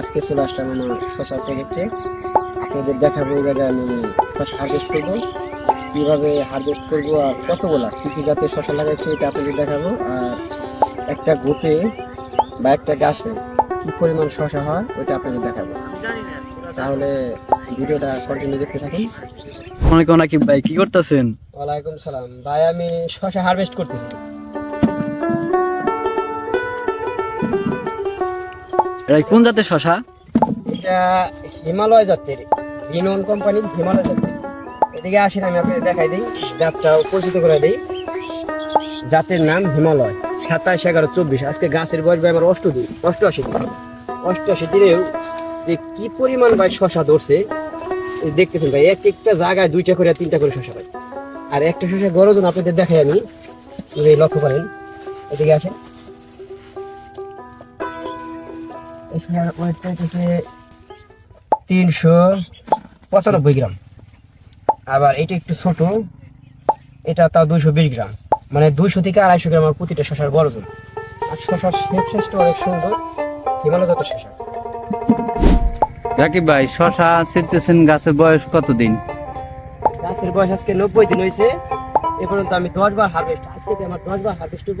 আজকে চলে আসলাম আমার শশা প্রজেক্টে আপনাদের দেখাবো এই জায়গায় আমি শশা হারভেস্ট করব। কীভাবে হারভেস্ট করব আর কতগুলা কী কী জাতের শশা লাগাইছি এটা আপনাদের দেখাবো। আর একটা গোপে বা একটা গাছে কী পরিমাণ শশা হয় ওইটা আপনাদের দেখাবো। তাহলে ভিডিওটা কন্টিনিউ দেখতে থাকুন। অনেক অনেক ভাই কি করতেছেন? ওয়ালাইকুম সালাম। ভাই আমি শশা হারভেস্ট করতেছি। এটা কোন জাতের শশা? এটা হিমালয় জাতের, রিনন কোম্পানির হিমালয় জাতের। এদিকে আসেন, আমি আপনাকে দেখাই দিই, জাতটা পরিচিত করে দিই। জাতের নাম হিমালয়, সাতাশ এগারো চব্বিশ। আজকে গাছের বয়স ভাই আমার অষ্ট দিন অষ্টআশি দিন। অষ্টআশি দিনেও যে কি পরিমাণ ভাই শশা ধরছে দেখতেছেন ভাই, এক একটা জায়গায় দুইটা করে, তিনটা করে শশা ভাই। আর একটা শশা গরজন আপনাদের দেখাই আমি লক্ষ্য করেন। এদিকে আসেন। এই ওয়েটটা হচ্ছে তিনশো পঁচানব্বই গ্রাম। আবার এটা একটু ছোট এটা তাও দুইশো বিশ গ্রাম। মানে দুইশো থেকে আড়াইশো গ্রাম আমার প্রতিটা শশার বড় ওজন আর শশার শেপ শেষটা অনেক সুন্দর হিমালয় জাতের শশা রাকিব ভাই শশা ছিটতেছেন গাছের বয়স কতদিন? গাছের বয়স আজকে নব্বই দিন হয়েছে। এ পর্যন্ত আমি দশ বার হারভেস্ট আজকে আমার দশ বার হারভেস্ট হব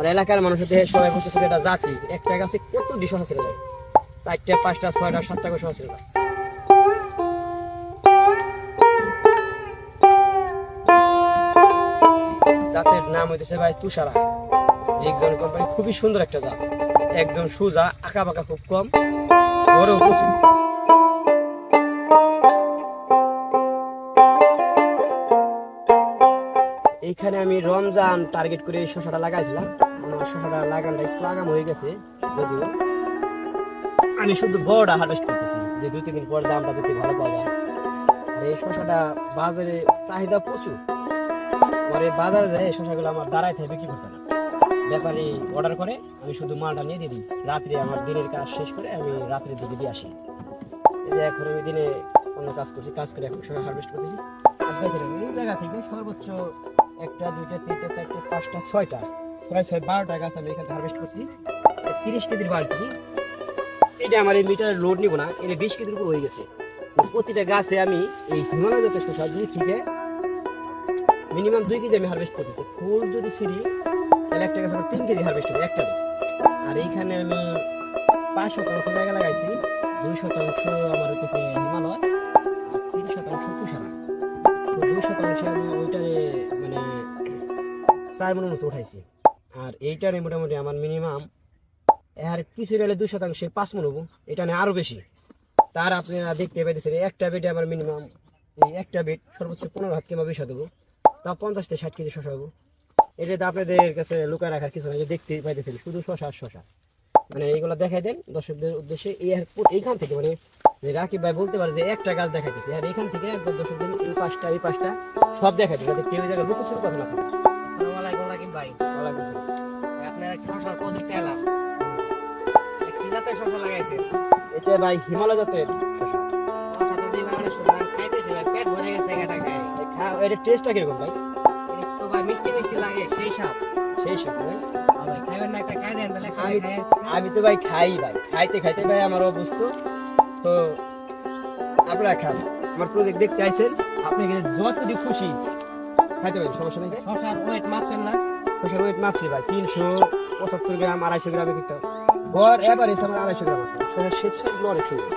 আমার এলাকার মানুষের দেহে সবাই বলতে এটা জাতি একটা গাছে কত রে ভাই? চারটা, পাঁচটা, ছয়টা, সাতটা আছে রে জাতের নাম হইতেছে ভাই তুষারা। কোম্পানি খুবই সুন্দর একটা জাত। একদম সোজা আঁকা বাঁকা খুব কম। বড় আমি রমজান টার্গেট করে শশাটা লাগাইছিলাম। লাগাম হয়ে গেছে, যদিও। আমি শুধু করতেছি, যে দুই তিন দিন পর দামটা যদি ভালো পাওয়া আর এই বাজারে চাহিদা প্রচুর। পরে বাজারে যায়, এই আমার দাঁড়ায় থেকে, বিক্রি করতে না। অর্ডার করে, আমি শুধু মালটা নিয়ে দিয়ে দিই। রাত্রে আমার দিনের কাজ শেষ করে আমি রাত্রের দিকে দিয়ে আসি। এই যে এখন আমি দিনে অন্য কাজ করছি, কাজ করে এখন শশা হারভেস্ট করতেছি। এই জায়গা থেকে সর্বোচ্চ একটা, দুইটা, তিনটা, চারটে, পাঁচটা, ছয়টা ছয় ছয় বারোটা গাছ আমি এখানে হারভেস্ট করছি। তিরিশ কেজির বালতি, এটা আমার এই মিটার লোড নিব না, এটা বিশ কেজির উপর হয়ে গেছে। প্রতিটা গাছে আমি এই হিমালয় জাতের শসা দুই থেকে মিনিমাম দুই কেজি আমি হারভেস্ট করতেছি ফুল যদি ছিঁড়ি, তাহলে একটা গাছ আমার তিন কেজি হারভেস্ট হবে, একটা আর এইখানে আমি পাঁচ শতাংশ জায়গা লাগাইছি, দুই শতাংশ আমার হচ্ছে হিমালয় তিন শতাংশ তুষারা। তো দুই শতাংশে আমি ওইটারে মানে চার মনের মতো উঠাইছি। আর এইটারে মোটামুটি আমার মিনিমাম আর কিছু গেলে দুই শতাংশে পাঁচ মন হব। এটা নিয়ে আরও বেশি। তার আপনারা দেখতে পাইতেছেন, একটা বেডে আমার মিনিমাম এই একটা বেড সর্বোচ্চ পনেরো হাত কিংবা বিশ হাত দেবো তা পঞ্চাশ থেকে ষাট কেজি শশা হব। এটা তো আপনাদের কাছে লুকায় রাখার কিছু নাই, যে দেখতে পাইতেছেন, শুধু শশা আর শশা। মানে এইগুলো দেখাই দেন দর্শকদের উদ্দেশ্যে। এই এইখান থেকে মানে রাকিব ভাই বলতে পারে যে একটা গাছ দেখাইতেছে। আর এখান থেকে একদম দর্শকদের এই পাঁচটা এই পাঁচটা সব দেখাইতে যাতে কেউ জায়গায় লুকো ছোট কথা না রাকিব ভাই আপনার এক শশার প্রজেক্টে এলাম? কি জাতের শশা লাগাইছে? এটা ভাই হিমালয় জাতের শশা তো দিয়ে শশা খাইতেছে ভাই পেট ভরে গেছে এটা খায়। এই খা- টেস্টটা কীরকম ভাই? তো ভাই মিষ্টি মিষ্টি লাগে সেই স্বাদ। সেই সাথে ভাই আ না একটা খাই দেন তাহলে আমি তো ভাই খাই ভাই খাইতে খাইতে ভাই আমার অবস্থ। তো আপনারা খান আমার প্রজেক্ট দেখতে আইছেন আপনি যতটি খুশি খাইতে পারেন সমস্যা নেই। শশার ওয়েট মাপছেন না? শশার ওয়েট মাপছি ভাই তিনশো পঁচাত্তর গ্রাম আড়াইশো গ্রাম একটা। গড় এভারেজ আমার আড়াইশো গ্রাম আছে। শশার শেপ সাইজগুলো অনেক সুন্দর।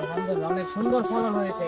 আলহামদুলিল্লাহ অনেক সুন্দর ফলন হয়েছে।